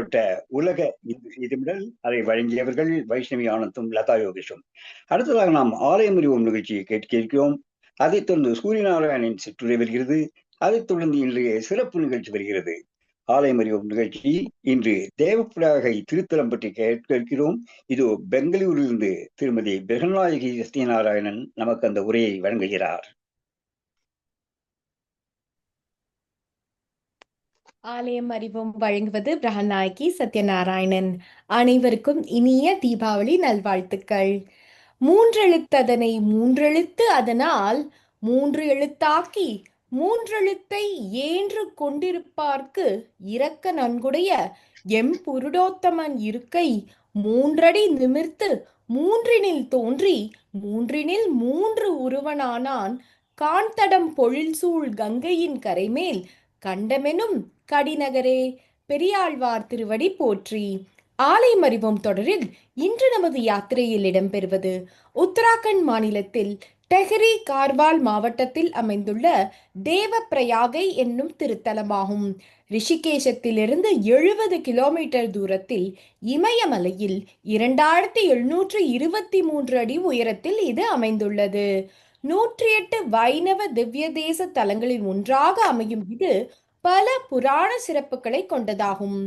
ஏற்பட்ட உலக இந்து செய்திமிடல் அதை வழங்கியவர்கள் வைஷ்ணவி ஆனந்தும் லதா யோகேஷும். அடுத்ததாக நாம் ஆலயம் அறிவோம் நிகழ்ச்சியை கேட்க இருக்கிறோம் அதைத் தொடர்ந்து சூரியநாராயணன் சிற்றுரை வருகிறது. அதைத் தொடர்ந்து இன்றைய சிறப்பு நிகழ்ச்சி வருகிறது. ஆலயம் அறிவோம் நிகழ்ச்சி இன்று தேவப்பிடாகை திருத்தலம் பற்றி கேட்க இருக்கிறோம் இதோ பெங்களூரிலிருந்து திருமதி பிரகநாயகி சத்யநாராயணன் நமக்கு அந்த உரையை வழங்குகிறார். ஆலயம் அறிவும் வழங்குவது பிரகநாயகி சத்யநாராயணன். அனைவருக்கும் இனிய தீபாவளி நல்வாழ்த்துக்கள். மூன்றெழுத்ததனை மூன்றெழுத்து அதனால் மூன்று எழுத்தாக்கி மூன்றெழுத்தை ஏன்று கொண்டிருப்பார்க்கு இரக்க நன்குடைய எம் புருடோத்தமன் இருக்கை மூன்றடி நிமிர்த்து மூன்றினில் தோன்றி மூன்றினில் மூன்று உருவனானான். காண்தடம் பொழில் சூழ் கங்கையின் கரைமேல் கண்டமெனும் கடிநகரே பெரியாழ்வார் திருவடி போற்றி. ஆலை மறிவோம் தொடரில் இன்று நமது யாத்திரையில் இடம்பெறுவது உத்தராகண்ட் மாநிலத்தில் டெஹரி கார்வால் மாவட்டத்தில் அமைந்துள்ள தேவப்பிரயாகை என்னும் திருத்தலமாகும். ரிஷிகேஷத்திலிருந்து எழுபது கிலோமீட்டர் தூரத்தில் இமயமலையில் இரண்டாயிரத்தி எழுநூற்று இருபத்தி மூன்று அடி உயரத்தில் இது அமைந்துள்ளது. நூற்றி எட்டு வைணவ திவ்ய தேச தலங்களில் ஒன்றாக அமையும் இது பல புராண சிறப்புகளை கொண்டதாகும்.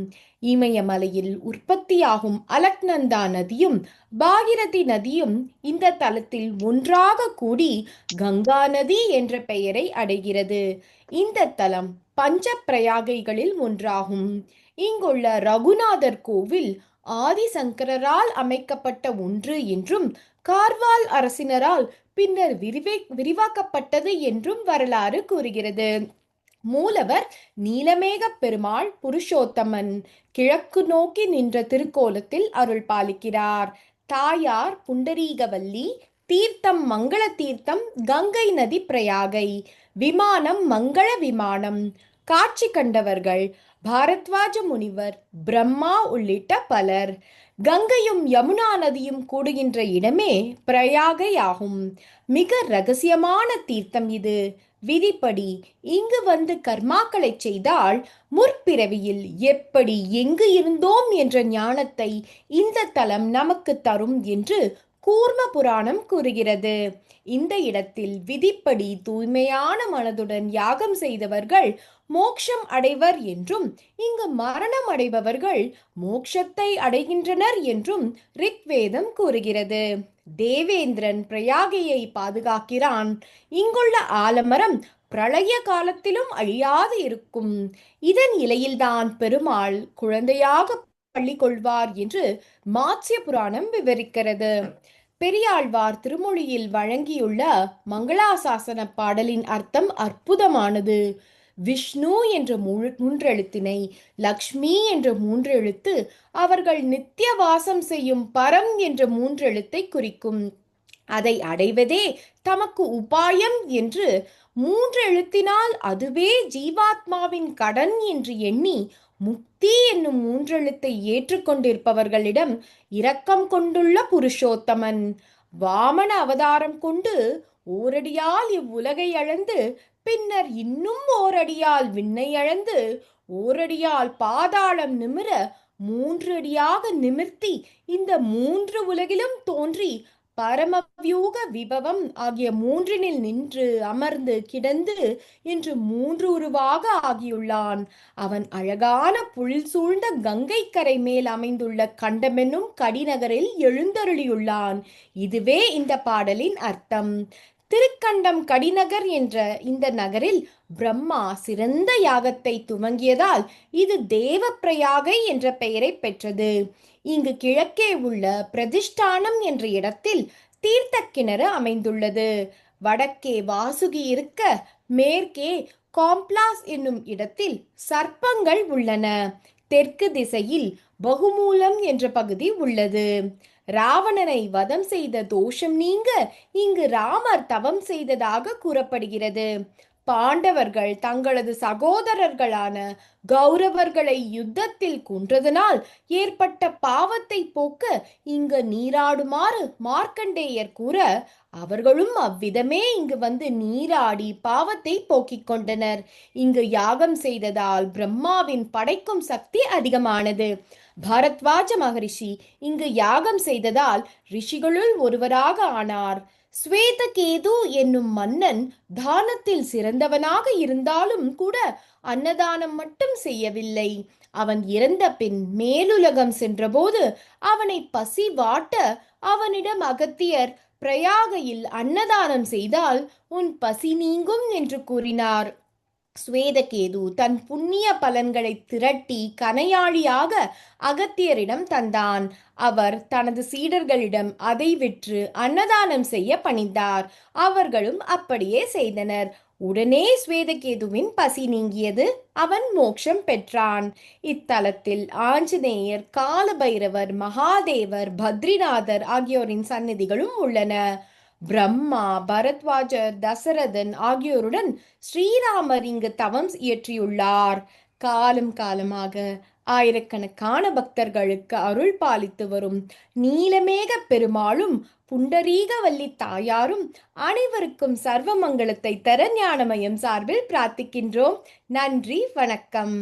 இமயமலையில் உற்பத்தியாகும் அலக்நந்தா நதியும் பாகிரதி நதியும் இந்த தலத்தில் ஒன்றாக கூடி கங்கா நதி என்ற பெயரை அடைகிறது. இந்த தலம் பஞ்ச பிரயாகைகளில் ஒன்றாகும். இங்குள்ள ரகுநாதர் கோவில் ஆதிசங்கரால் அமைக்கப்பட்ட ஒன்று என்றும் கார்வால் அரசினரால் பின்னர் விரிவே விரிவாக்கப்பட்டது என்றும் வரலாறு கூறுகிறது. மூலவர் நீலமேக பெருமாள் புருஷோத்தமன் கிழக்கு நோக்கி நின்ற திருக்கோலத்தில் அருள் பாலிக்கிறார். தாயார் புண்டரீகவல்லி தீர்த்தம் மங்கள தீர்த்தம் கங்கை நதி பிரயாகை விமானம் மங்கள விமானம். காட்சி கண்டவர்கள் பாரத்வாஜ முனிவர் பிரம்மா உள்ளிட்ட பலர். கங்கையும் யமுனா நதியும் கூடுகின்ற இடமே பிரயாகை ஆகும் மிக ரகசியமான தீர்த்தம் இது. விதிப்படி இங்கு வந்து கர்மாக்களை செய்தால் முற்பிறவியில் எப்படி எங்கு இருந்தோம் என்ற ஞானத்தை இந்த தலம் நமக்கு தரும் என்று கூர்ம புராணம் கூறுகிறது. இந்த இடத்தில் விதிப்படி தூய்மையான மனதுடன் யாகம் செய்தவர்கள் மோக்ஷம் அடைவர் என்றும் இங்கு மரணம் அடைபவர்கள் மோக்ஷத்தை அடைகின்றனர் என்றும் ரிக்வேதம் கூறுகிறது. தேவேந்திரன் பிரயாகையை பாதுகாக்கிறான். இங்குள்ள ஆலமரம் பிரளய காலத்திலும் அழியாது இருக்கும். இதன் இலையில்தான் பெருமாள் குழந்தையாக பள்ளி கொள்வார் என்று மாத்ய புராணம் விவரிக்கிறது. பெரியாழ்வார் திருமொழியில் வழங்கியுள்ள மங்களாசாசன பாடலின் அர்த்தம் அற்புதமானது. விஷ்ணு என்ற மூன்றெழுத்தினை லக்ஷ்மி என்ற மூன்றெழுத்து அவர்கள் நித்திய வாசம் செய்யும் பரம் என்ற மூன்றெழுத்தை குறிக்கும். அதை அடைவதே தமக்கு உபாயம் என்று மூன்று எழுத்தினால் அதுவே ஜீவாத்மாவின் கடன் என்று எண்ணி முக்தி என்னும் மூன்றெழுத்தை ஏற்றுக்கொண்டிருப்பவர்களிடம் இரக்கம் கொண்டுள்ள புருஷோத்தமன். வாமன அவதாரம் கொண்டு ஓரடியால் இவ்வுலகை அளந்து பின்னர் இன்னும் ஓரடியால் விண்ணை அளந்து ஓரடியால் பாதாளம் நிமிர மூன்று அடியாக நிமிர்த்தி இந்த மூன்று உலகிலும் தோன்றி பரமவியூக விபவம் ஆகிய மூன்றினில் நின்று அமர்ந்து கிடந்து இன்று மூன்று உருவாக ஆகியுள்ளான். அவன் அழகான புழில் சூழ்ந்த கங்கை கரை மேல் அமைந்துள்ள கண்டமென்னும் கடிநகரில் எழுந்தருளியுள்ளான். இதுவே இந்த பாடலின் அர்த்தம். திருக்கண்டம் கடிநகர் என்ற இந்த நகரில் பிரம்மா சிறந்த யாகத்தை துவங்கியதால் இது தேவ பிரயாகை என்ற பெயரை பெற்றது. இங்கு கிழக்கே உள்ள பிரதிஷ்டானம் என்ற இடத்தில் தீர்த்த கிணறு அமைந்துள்ளது. வடக்கே வாசுகி இருக்க மேற்கே காம்ப்ளாஸ் என்னும் இடத்தில் சர்ப்பங்கள் உள்ளன. தெற்கு திசையில் பகுமூலம் என்ற பகுதி உள்ளது. ராவணனை வதம் செய்த தோஷம் நீங்க. இங்கு ராமர் தவம் செய்ததாக கூறப்படுகிறது. பாண்டவர்கள் தங்களது சகோதரர்களான கௌரவர்களை யுத்தத்தில் கொன்றதனால் ஏற்பட்ட பாவத்தை போக்க இங்கு நீராடுமாறு மார்க்கண்டேயர் கூற அவர்களும் அவ்விதமே இங்கு வந்து நீராடி பாவத்தை போக்கிக் கொண்டனர். இங்கு யாகம் செய்ததால் பிரம்மாவின் படைக்கும் சக்தி அதிகமானது. பரத்வாஜ மகரிஷி இங்கு யாகம் செய்ததால் ரிஷிகளுள் ஒருவராக ஆனார். ஸ்வேதகேது என்னும் மன்னன் தானத்தில் சிறந்தவனாக இருந்தாலும் கூட அன்னதானம் மட்டும் செய்யவில்லை. அவன் இறந்த பின் மேலுலகம் சென்றபோது அவனை பசி வாட்ட அவனிடம் அகத்தியர் பிரயாகையில் அன்னதானம் செய்தால் உன் பசி நீங்கும் என்று கூறினார். ஸ்வேதகேது தன் புண்ணிய பலன்களை திரட்டி கனையாளியாக அகத்தியரிடம் தந்தான். அவர் தனது சீடர்களிடம் அதை விற்று அன்னதானம் செய்ய பணிந்தார். அவர்களும் அப்படியே செய்தனர். உடனே ஸ்வேதகேதுவின் பசி நீங்கியது. அவன் மோட்சம் பெற்றான். இத்தலத்தில் ஆஞ்சநேயர் காலபைரவர் மகாதேவர் பத்ரிநாதர் ஆகியோரின் சன்னதிகளும் உள்ளன. பிரம்மா பரத்வாஜர் தசரதன் ஆகியோருடன் ஸ்ரீராமர் இங்கு தவம் இயற்றியுள்ளார். காலம் காலமாக ஆயிரக்கணக்கான பக்தர்களுக்கு அருள் பாலித்து வரும் நீலமேக பெருமாளும் புண்டரீகவல்லி தாயாரும் அனைவருக்கும் சர்வமங்கலத்தை தர ஞானமயம் சார்பில் பிரார்த்திக்கின்றோம். நன்றி வணக்கம்.